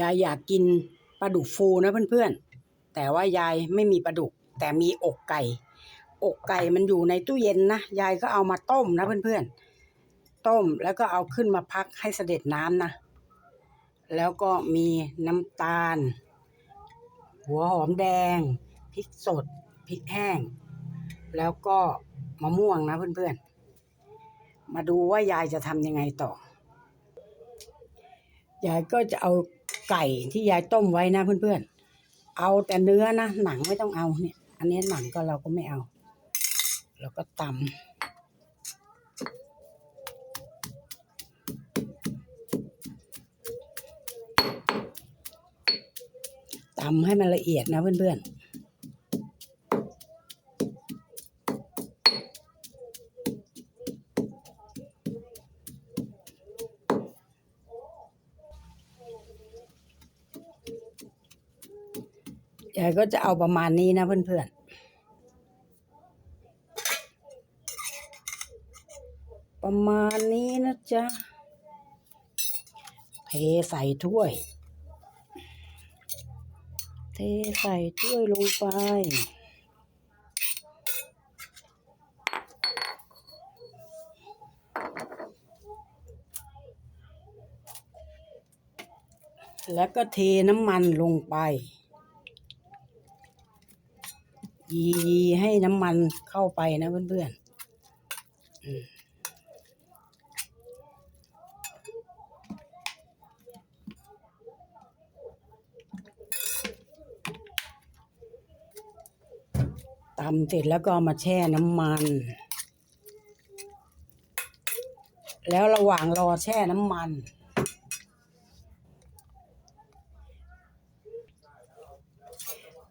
ยายอยากกินปลาดุกฟูนะเพื่อนๆ แต่ว่ายายไม่มีปลาดุก แต่มีอกไก่ อกไก่มันอยู่ในตู้เย็นนะ ยายก็เอามาต้มนะเพื่อนๆ ต้มแล้วก็เอาขึ้นมาพักให้เสด็จน้ำนะ แล้วก็มีน้ำตาล หัวหอมแดง พริกสด พริกแห้ง แล้วก็มะม่วงนะเพื่อนๆ มาดูว่ายายจะทำยังไงต่อ ยายก็จะเอา ไก่ที่ยายต้มไว้นะเพื่อนๆ เอาแต่เนื้อนะหนังไม่ต้องเอาเนี่ย อันนี้หนังก็เราก็ไม่เอา เราก็ตำตำให้มันละเอียดนะเพื่อนๆ ยายก็จะเอาประมาณนี้นะเพื่อนๆ ประมาณนี้นะจ๊ะ เทใส่ถ้วย เทใส่ถ้วยลงไปแล้วก็เทน้ำมันลงไป ยีให้น้ำมันเข้าไปนะเพื่อนๆตำเสร็จแล้วก็มาแช่น้ำมัน แล้วระหว่างรอแช่น้ำมัน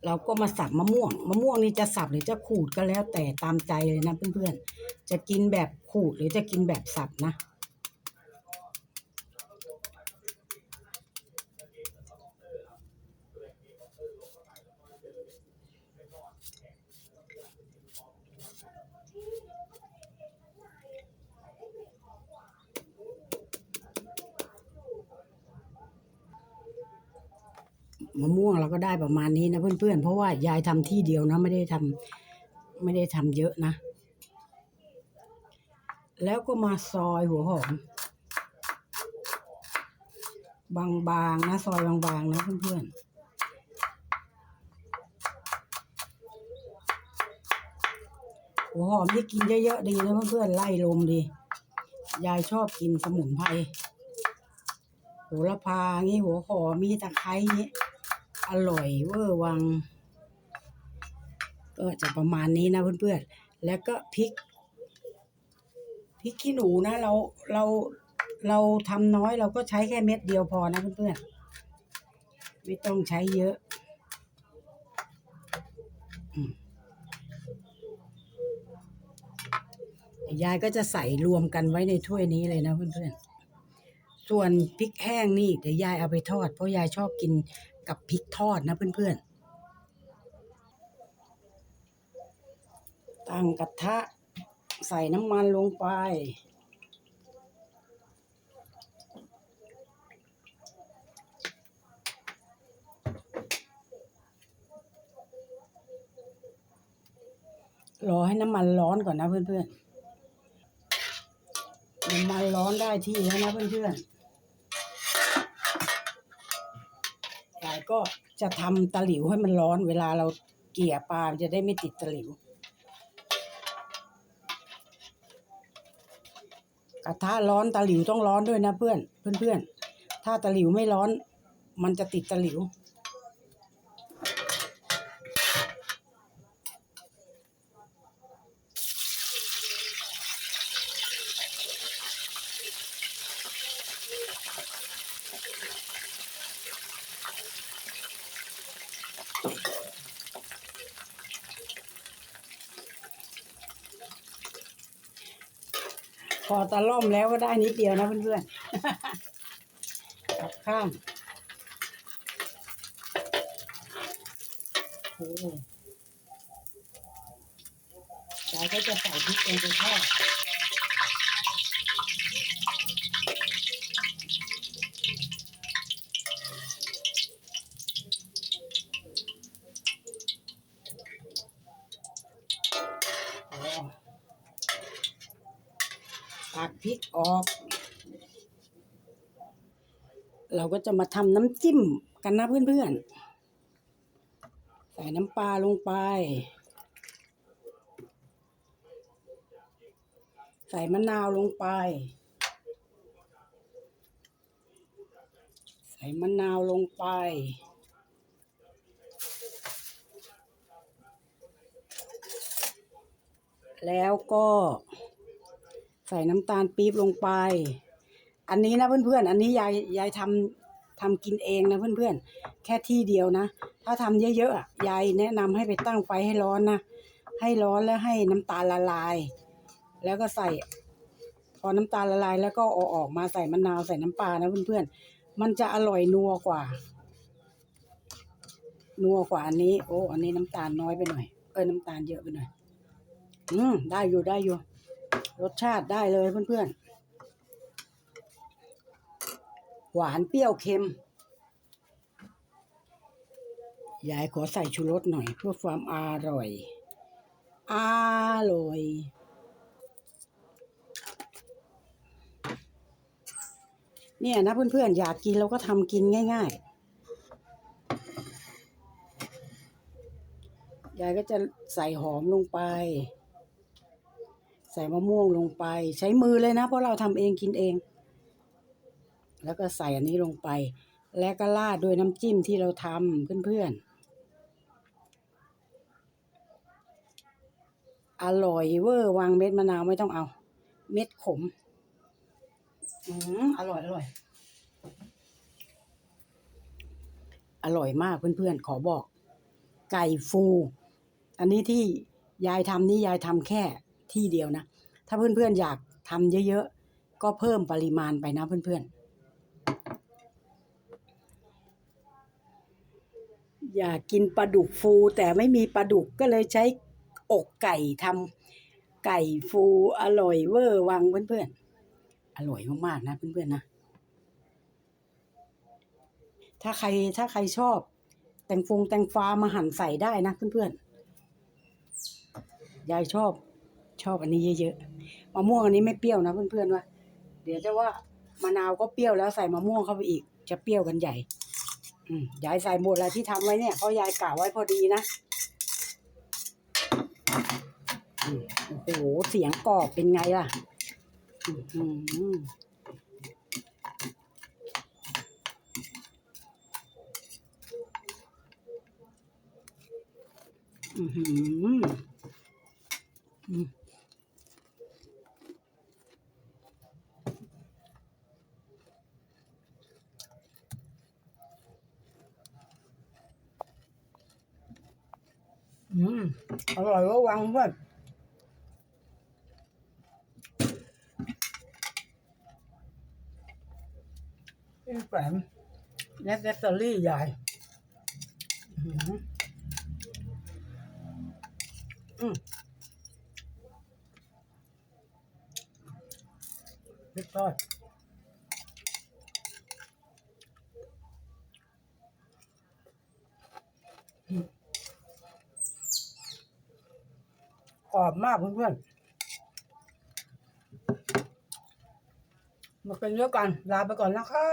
เราก็มาสับมะม่วง มะม่วงนี่จะสับหรือจะขูดก็แล้ว แต่ตามใจเลยนะเพื่อนๆ จะกินแบบขูดหรือจะกินแบบสับนะ มะม่วงเราก็ได้ประมาณนี้นะเพื่อนๆ เพราะว่ายายทำที่เดียวนะไม่ได้ทำไม่ได้ทำเยอะนะ แล้วก็มาซอยหัวหอม บางๆนะ ซอยบางๆนะเพื่อนๆหัวหอมที่กินเยอะๆดีนะเพื่อนๆไล่ลมดี ยายชอบกินสมุนไพรโหระพางี้หัวหอมมีตะไคร้งี้ อร่อยเวอร์วัง ก็จะประมาณนี้นะเพื่อนๆ แล้วก็พริกพริกขี้หนูนะเราเราเราทำน้อยเราก็ใช้แค่เม็ดเดียวพอนะเพื่อนๆ ไม่ต้องใช้เยอะยายก็จะใส่รวมกันไว้ในถ้วยนี้เลยนะเพื่อนๆ ส่วนพริกแห้งนี่เดี๋ยวยายเอาไปทอดเพราะยายชอบกิน กับพริกทอดนะเพื่อนๆ ตั้งกระทะใส่น้ำมันลงไป รอให้น้ำมันร้อนก่อนนะเพื่อนๆ น้ำมันร้อนได้ที่แล้วนะเพื่อนๆายก็จะทำตะหลิวให้มันร้อน เวลาเราเกี่ยปลาจะได้ไม่ติดตะหลิว กระทะร้อนตะหลิวต้องร้อนด้วยนะเพื่อนเพื่อนๆถ้าตะหลิวไม่ร้อน มันจะติดตะหลิว พอตะล่อมแล้วก็ได้นิดเดียวนะเพื่อนๆกลับข้างโอ้ยายก็จะใส่พริกลงไปทอด หักพริกออก เราก็จะมาทำน้ำจิ้มกันนะเพื่อนๆ ใส่น้ำปลาลงไป ใส่มะนาวลงไป ใส่มะนาวลงไปแล้วก็ ส่น้ำตาลปี๊บลงไป อันนี้นะเพื่อนๆ อันนี้ยายยายทำทำกินเองนะเพื่อนๆ แค่ที่เดียวนะ ถ้าทำเยอะๆ ยายแนะนำให้ไปตั้งไฟให้ร้อนนะ ให้ร้อนแล้วให้น้ำตาลละลาย แล้วก็ใส่ พอน้ำตาลละลายแล้วก็เอาออกมาใส่มะนาวใส่น้ำปลานะเพื่อนๆ มันจะอร่อยนัวกว่า นัวกว่าอันนี้ โอ้ อันนี้น้ำตาลน้อยไปหน่อย เออน้ำตาลเยอะไปหน่อย อืม ได้อยู่ได้อยู่ รสชาติได้เลยเพื่อนๆ หวานเปรี้ยวเค็ม ยายขอใส่ชูรสหน่อยเพื่อความอร่อย อร่อยเนี่ยนะเพื่อนๆ อยากกินเราก็ทำกินง่ายๆ ยายก็จะใส่หอมลงไป ใส่มะม่วงลงไป ใช้มือเลยนะ เพราะเราทำเองกินเอง แล้วก็ใส่อันนี้ลงไป แล้วก็ราดด้วยน้ำจิ้มที่เราทำเพื่อนๆ อร่อยเวอร์วางเม็ดมะนาวไม่ต้องเอา เม็ดขม อืมอร่อยอร่อย อร่อยมากเพื่อนๆ ขอบอก ไก่ฟู อันนี้ที่ยายทำนี่ยายทำแค่ ที่เดียวนะ ถ้าเพื่อนๆอยากทำเยอะๆ ก็เพิ่มปริมาณไปนะเพื่อนๆ อยากกินปลาดุกฟูแต่ไม่มีปลาดุกก็เลยใช้อกไก่ทำไก่ฟูอร่อยเวอร์วังเพื่อนๆ อร่อยมากๆนะเพื่อนๆนะ ถ้าใครถ้าใครชอบแตงฟงแตงฟ้ามาหั่นใส่ได้นะเพื่อนๆ ยายชอบ ชอบอันนี้เยอะๆมะม่วงอันนี้ไม่เปรี้ยวนะเพื่อนๆว่าเดี๋ยวจะว่ามะนาวก็เปรี้ยวแล้วใส่มะม่วงเข้าไปอีก จะเปรี้ยวกันใหญ่อืยายใส่หมดแล้วที่ทำไว้เนี่ยเพราะยายกะไว้พอดีนะโอ้โหเสียงกรอบเป็นไงล่ะอื้อหืออือหืออืม อืมอร่อยก็วังเพื่อนนี่แฝมเนสเซสซอรี่ใหญ่อื้อหืออืมพริกทอดอืม กรอบมากเพื่อนๆมาเป็นเยอะกัน ลาไปก่อนนะคะ